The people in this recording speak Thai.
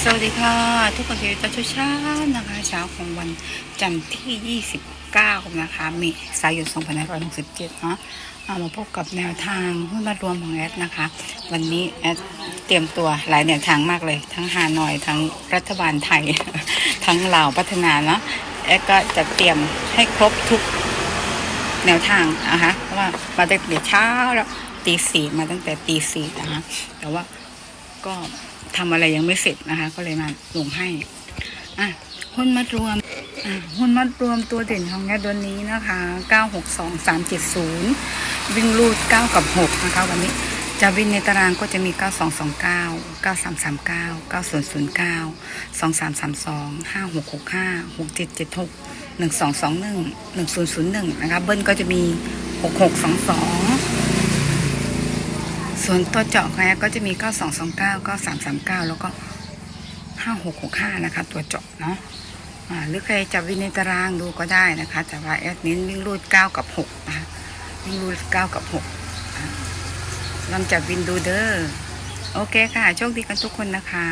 สวัสดีค่ะ ทุกคนที่ตอนเช้าๆนะคะ เช้าของวันจันทร์ที่ 29 นะคะเมษายน2567 เนาะเอามาพบกับแนวทางหุ้นมารวมของแอดนะคะ วันนี้แอดเตรียมตัวหลายแนวทางมากเลย ทั้งฮานอยทั้งรัฐบาลไทย ทั้งลาวพัฒนาเนาะแอดก็จะเตรียมให้ครบทุกแนวทางนะคะเพราะว่ามาตั้งแต่เช้าแล้วตีสี่มาตั้งแต่ตีสี่นะคะแต่ว่า ก็ทำอะไรยังไม่เสร็จนะคะ ก็เลยมาลงให้อะหุ้นมัดรวมหุ้นมัดรวมตัวเด่นของแง่ตัวนี้นะคะ 962370 วิ่งลูด 9 กับ 6 นะคะ วันนี้จะวิ่งในตารางก็จะมี 9229 9339 9009 2332 5665 6776 1221 1001 นะคะ เบิ้ลก็จะมี 6622 ส่วนตัวเจาะแอร์ก็จะมีเก้าสองสองเก้าก้าสามสามเก้าแล้วก็ห้าหกหกห้านะคะ ตัวเจาะเนาะหรือใครจะวินในตารางดูก็ได้นะคะ แต่ว่าแอดเน้นวิ่งรูดเก้ากับหกนะคะวิ่งรูดเก้ากับหกอ่าลองจับวินดูเด้อโอเคค่ะ โชคดีกันทุกคนนะคะ